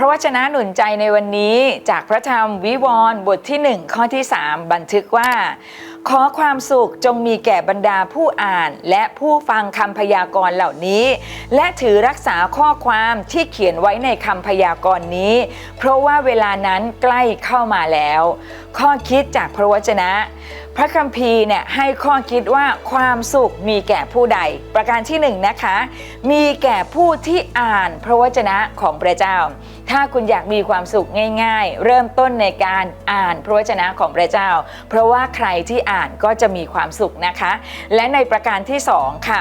พระวจนะหนุนใจในวันนี้จากพระธรรมวิวรณ์บทที่ 1 ข้อที่ 3 บันทึกว่าขอความสุขจงมีแก่บรรดาผู้อ่าน และผู้ฟังคำพยากรณ์เหล่านี้ และถือรักษาข้อความที่เขียนไว้ในคำพยากรณ์นี้ เพราะว่าเวลานั้นใกล้เข้ามาแล้ว ข้อคิดจากพระวจนะ พระคัมภีร์เนี่ยให้ข้อคิดว่าความสุขมีแก่ผู้ใด ประการที่หนึ่งนะคะ มีแก่ผู้ที่อ่านพระวจนะของพระเจ้า ถ้าคุณอยากมีความสุขง่าย ๆ เริ่มต้นในการอ่านพระวจนะของพระเจ้า เพราะว่าใครที่อ่านก็จะมีความสุขนะคะ และในประการที่สองค่ะ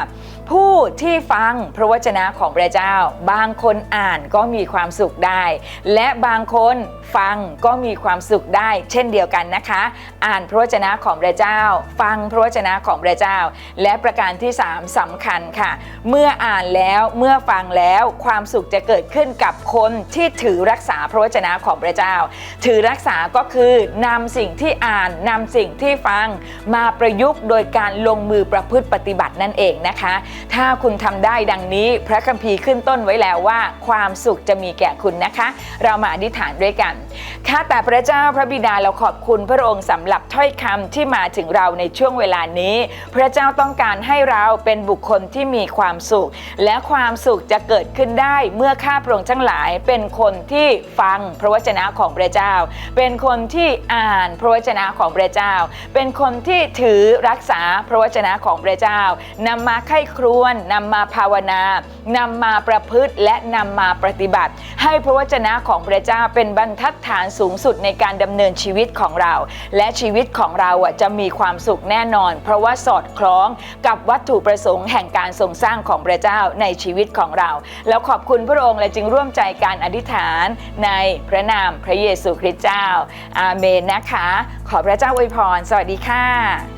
ผู้ที่ฟังพระวจนะของพระเจ้า บางคนอ่านก็มีความสุขได้ และบางคน ฟังก็มีความสุขได้เช่นเดียวกันนะคะ อ่านพระวจนะของพระเจ้า ฟังพระวจนะของพระเจ้า และประการที่ 3สำคัญค่ะ เมื่ออ่านแล้วเมื่อฟังแล้วความสุขจะเกิดขึ้นกับคนที่ถือรักษาพระวจนะของพระเจ้า ถือรักษาก็คือนำสิ่งที่อ่านนำสิ่งที่ฟังมาประยุกต์โดยการลงมือประพฤติปฏิบัตินั่นเองนะคะ ถ้าคุณทำได้ดังนี้พระคัมภีร์ขึ้นต้นไว้แล้วว่า ความสุขจะมีแก่คุณนะคะ เรามาอธิษฐานด้วยกันข้าแต่พระเจ้าพระบิดาเราขอบคุณพระองค์สำหรับถ้อยคำที่มาถึงเราในช่วงเวลานี้ พระเจ้าต้องการให้เราเป็นบุคคลที่มีความสุข และความสุขจะเกิดขึ้นได้เมื่อข้าพระองค์ทั้งหลายเป็นคนที่ฟังพระวจนะของพระเจ้า เป็นคนที่อ่านพระวจนะของพระเจ้า เป็นคนที่ถือรักษาพระวจนะของพระเจ้านำมาไข้ครวญนำมาภาวนานำมาประพฤติและนำมาปฏิบัติ ให้พระวจนะของพระเจ้าเป็นบรรทัดฐานสูงสุดในการดำเนินชีวิตของเรา และชีวิตของเราอะจะมีความสุขแน่นอน เพราะว่าสอดคล้องกับวัตถุประสงค์แห่งการทรงสร้างของพระเจ้าในชีวิตของเรา แล้วขอบคุณพระองค์และจึงร่วมใจการอธิษฐานในพระนามพระเยซูคริสต์เจ้า อาเมนนะคะ ขอพระเจ้าอวยพร สวัสดีค่ะ